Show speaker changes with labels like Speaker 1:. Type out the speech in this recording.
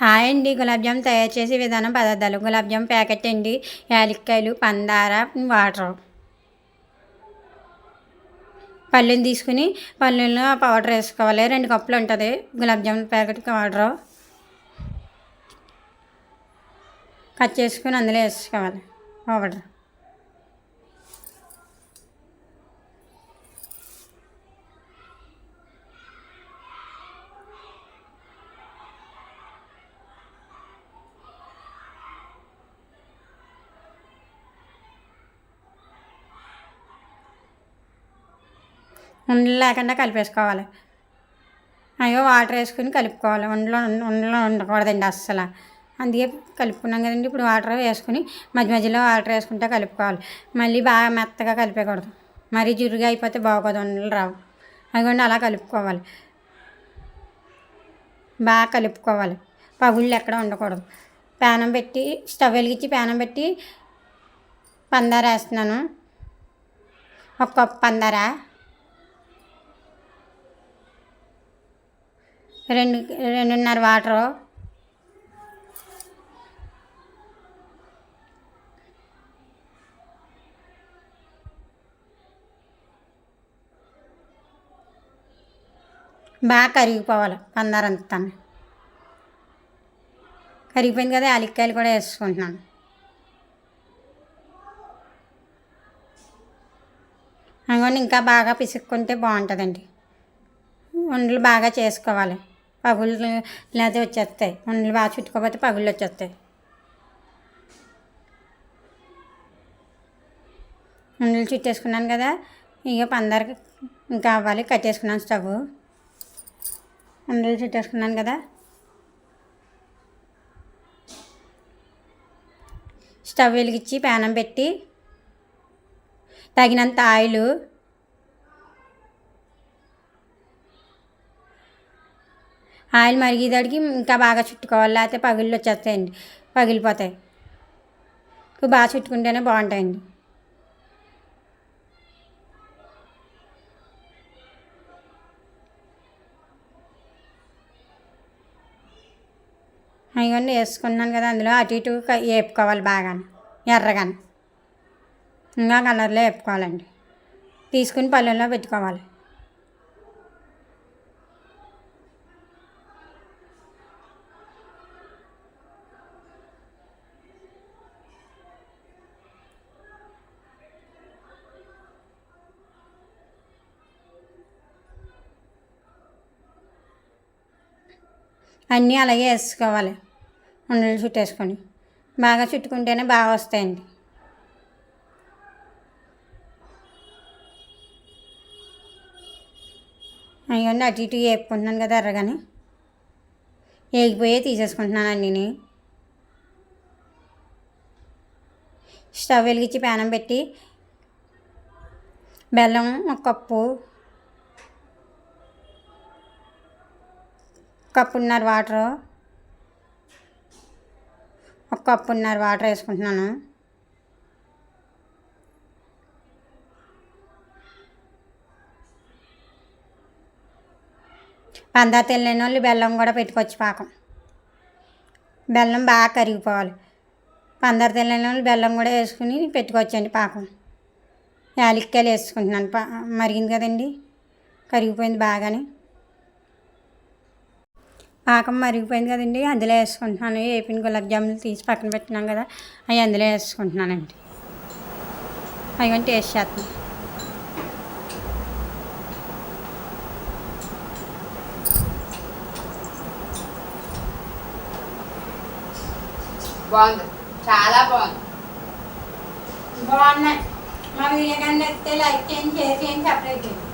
Speaker 1: Hi అండి. గులాబ్ జామ్ తయారు చేసే విధానం పదార్థాలు. గులాబ్ జామ్ ప్యాకెట్ అండి. యాలక్కాయలు పందార వాటర్. పళ్ళుని తీసుకుని పళ్ళులో పౌడర్ వేసుకోవాలి. రెండు కప్పులు ఉంటుంది. Gulab jam packet powder. Cut చేసుకుని అందులో వేసుకోవాలి. పౌడర్. ఉండలు లేకుండా కలిపేసుకోవాలి. అయ్యో వాటర్ వేసుకుని కలుపుకోవాలి. ఉండలో ఉండలో ఉండకూడదండి అస్సలు. అందుకే కలుపుకున్నాం కదండి. ఇప్పుడు వాటర్ వేసుకుని మధ్య మధ్యలో వాటర్ వేసుకుంటే కలుపుకోవాలి. మళ్ళీ బాగా మెత్తగా కలిపేయకూడదు. మరీ జురుగా అయిపోతే బాగోదు ఉండలు రావు. అదిగోండి అలా కలుపుకోవాలి. బాగా కలుపుకోవాలి. పగుళ్ళు ఎక్కడ ఉండకూడదు. పేనం పెట్టి స్టవ్ వెలిగించి పేనం పెట్టి పందార వేస్తున్నాను. ఒక కప్పు పందార. రెండు రెండున్నర వాటరు. బాగా కరిగిపోవాలి పందారంతా కరిగిపోయింది కదా యాలక్కాయలు కూడా వేసుకుంటున్నాను. అందుకని ఇంకా బాగా పిసుక్కుంటే బాగుంటుందండి. వంటలు బాగా చేసుకోవాలి. పగుళ్ళు లేదా వచ్చేస్తాయి. ఉండలు బాగా చుట్టుకోకపోతే పగుళ్ళు వచ్చేస్తాయి. ఉండలు చుట్టేసుకున్నాను కదా ఇక పందరికి ఇంకా అవ్వాలి. కట్టేసుకున్నాను స్టవ్ ఉండలు చుట్టేసుకున్నాను కదా. స్టవ్ వెలిగించి పేనం పెట్టి తగినంత ఆయిల్ ఆయిల్ మరిగేదాడికి ఇంకా బాగా చుట్టుకోవాలి. లేకపోతే పగిళ్ళు వచ్చేస్తాయండి. పగిలిపోతాయి. ఇప్పుడు బాగా చుట్టుకుంటేనే బాగుంటాయండి. అవన్నీ వేసుకున్నాను కదా అందులో అటు ఇటు వేపుకోవాలి బాగా ఎర్రగాని. ఇంకా కలర్లో వేపుకోవాలండి. తీసుకుని పళ్ళెంలో పెట్టుకోవాలి. అన్నీ అలాగే వేసుకోవాలి. ఉండలు చుట్టేసుకొని. బాగా చుట్టుకుంటేనే బాగా వస్తాయండి. అయ్యండి అటు ఇటు వేపుకుంటున్నాను కదా ఎర్రగాని. వేగిపోయే తీసేసుకుంటున్నాను అన్నీ స్టవ్ వెలిగించి పేనం పెట్టి బెల్లం ఒక కప్పు కప్పున్నర వాటరు. ఒక కప్పున్నర వాటర్ వేసుకుంటున్నాను. పందా తెల్లని వాళ్ళు బెల్లం కూడా పెట్టుకోవచ్చు పాకం. బెల్లం బాగా కరిగిపోవాలి. పందర తెల్లని వాళ్ళు బెల్లం కూడా వేసుకుని పెట్టుకోవచ్చండి పాకం. యాలక్కాయలు వేసుకుంటున్నాను. పా మరిగింది కదండి. కరిగిపోయింది బాగానే. పాకం మరిగిపోయింది కదండి అందులో వేసుకుంటున్నాను. వేపిన గులాబ్ జాములు తీసి పక్కన పెట్టినాం కదా అవి అందులో వేసుకుంటున్నానండి. అవి కానీ టేస్ట్ చేస్తున్నాను
Speaker 2: బాగుంది. చాలా బాగుంది.
Speaker 1: బాగున్నాయి. మా వీడియో కానీ నచ్చితే లైక్ చేయండి షేర్ చేయండి సపరేట్ చేయండి.